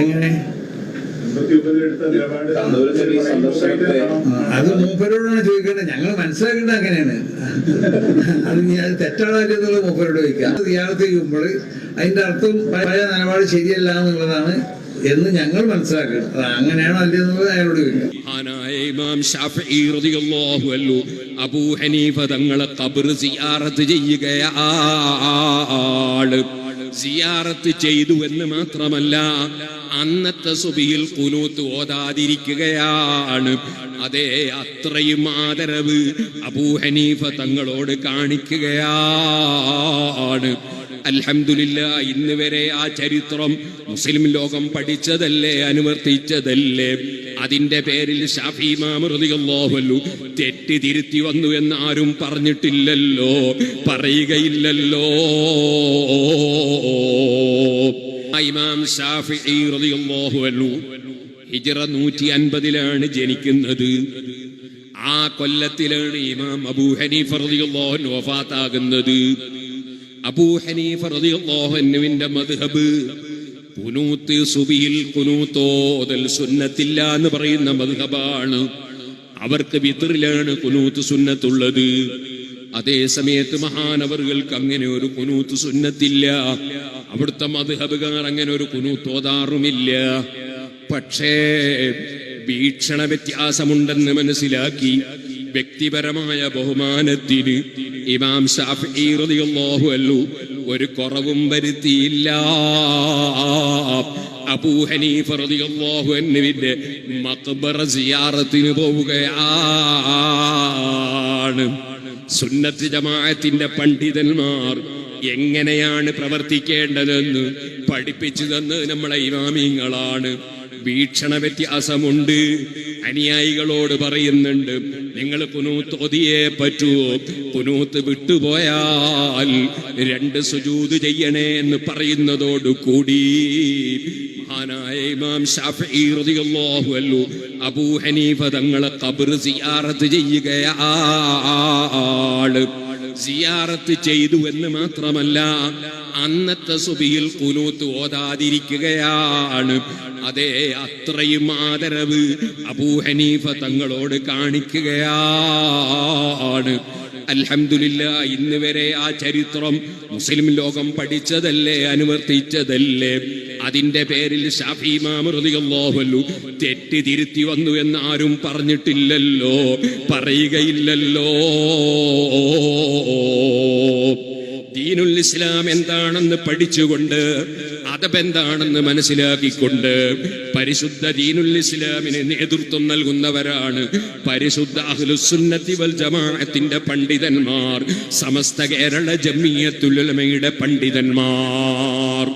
എങ്ങനെ? അത് മൂപ്പരോടാണ് ചോദിക്കേണ്ടത്. ഞങ്ങൾ മനസ്സിലാക്കേണ്ടത് അങ്ങനെയാണ്. അത് ഞാൻ അത് തെറ്റാണോ എന്നുള്ളത് മൂപ്പരോട് ചോദിക്കാം. അത് ഇയാളത്ത് ചെയ്യുമ്പോൾ അതിന്റെ അർത്ഥം പഴയ നിലപാട് ശരിയല്ല എന്നുള്ളതാണ് എന്ന് ഞങ്ങൾ മനസ്സിലാക്കണം അത് അങ്ങനെയാണോ അല്ലെന്നുള്ളത് അയാളോട് ചോദിക്കാം. ഇമാം ഷാഫി റളിയല്ലാഹു അൻഹു അബൂ ഹനീഫ തങ്ങളെ ഖബർ സിയാറത്ത് ചെയ്യുകയാണ്. സിയാറത്ത് ചെയ്തു എന്ന് മാത്രമല്ല അന്നത്തെ സുബിയിൽ കുനൂത്ത് ഓതാതിരിക്കുകയാണ്. അതേ അത്രയും ആദരവ് അബൂഹനീഫ തങ്ങളോട് കാണിക്കുകയാണ്. അൽഹംദുലില്ല ഇന്ന് വരെ ആ ചരിത്രം മുസ്ലിം ലോകം പഠിച്ചതല്ലേ അനുവർത്തിച്ചതല്ലേ? അതിന്റെ പേരിൽ ഷാഫി തെറ്റ് തിരുത്തി വന്നു എന്ന് ആരും പറഞ്ഞിട്ടില്ലല്ലോ പറയുകയില്ലല്ലോ. ഇമാം ഷാഫി ഹിജ്റ നൂറ്റി അൻപതിലാണ് ജനിക്കുന്നത്. ആ കൊല്ലത്തിലാണ് ഇമാം അബൂ ഹനീഫ് റളിയല്ലാഹു വഫാത്താകുന്നത്. അബൂ ഹനീഫ് റളിയല്ലാഹു അൻഹുവിന്റെ മദ്ഹബ് കുനൂത്ത് സുബിയിൽ കുനൂത്തോതൽ സുന്നത്തില്ല എന്ന് പറയുന്ന മധുഹബാണ് അവർക്ക് വിതറിലാണ് കുനൂത്ത് സുന്നത്തുള്ളത്. അതേ സമയത്ത് മഹാനവറുകൾക്ക് അങ്ങനെ ഒരു കുനൂത്ത് സുന്നത്തില്ല. അവിടുത്തെ മധുഹബുകാർ അങ്ങനെ ഒരു കുനൂത്തോതാറുമില്ല പക്ഷേ വീക്ഷണ വ്യത്യാസമുണ്ടെന്ന് മനസ്സിലാക്കി വ്യക്തിപരമായ ബഹുമാനത്തിന് ഇമാം ഷാഫി റളിയല്ലാഹു അൻഹു ഒരു കുറവും വരുത്തിയില്ല. അബൂ ഹനീഫ റളിയല്ലാഹു അൻഹുവിന്റെ പോവുകയാണ്. സുന്നത്ത് ജമാഅത്തിന്റെ പണ്ഡിതന്മാർ എങ്ങനെയാണ് പ്രവർത്തിക്കേണ്ടതെന്ന് പഠിപ്പിച്ചു തന്നത് നമ്മളെ ഇമാമിങ്ങളാണ്. വീക്ഷണ വ്യത്യാസമുണ്ട് അനുയായികളോട് പറയുന്നുണ്ട്. നിങ്ങൾ കുനൂത്ത് ഒതിയേ പറ്റൂ കുനൂത്ത് വിട്ടുപോയാൽ രണ്ട് സുജൂത് ചെയ്യണേ എന്ന് പറയുന്നതോട് കൂടി മഹാനായ ഇമാം ഷാഫി റളിയല്ലാഹു അൻഹു അബൂ ഹനീഫ തങ്ങളെ ഖബർ സിയാറത്ത് ചെയ്യുകയാണ് സിയാറത്ത് ചെയ്തു എന്ന് മാത്രമല്ല അന്നത്തെ സുബിയിൽ കുനൂത്ത് ഓതാതിരിക്കുകയാണ്. അതെ അത്രയും ആദരവ് അബൂഹനീഫ തങ്ങളോട് കാണിക്കുകയാണ്. അൽഹംദുലില്ല ഇന്ന് വരെ ആ ചരിത്രം മുസ്ലിം ലോകം പഠിച്ചതല്ലേ അനുവർത്തിച്ചതല്ലേ? അതിന്റെ പേരിൽ ഷാഫി മാമൃതിയല്ലോഹല്ലു തെറ്റ് തിരുത്തി വന്നു എന്ന് ആരും പറഞ്ഞിട്ടില്ലല്ലോ പറയുകയില്ലല്ലോ. ദീനുൽ ഇസ്ലാം എന്താണെന്ന് പഠിച്ചുകൊണ്ട് അതെന്താണെന്ന് മനസ്സിലാക്കിക്കൊണ്ട് പരിശുദ്ധ ദീനുൽ ഇസ്ലാമിന് നേതൃത്വം നൽകുന്നവരാണ് പരിശുദ്ധ അഹ്ലുസുന്നത്തി വൽ ജമാഅത്തിന്റെ പണ്ഡിതന്മാർ സമസ്ത കേരള ജമിയത്തുലമയുടെ പണ്ഡിതന്മാർ.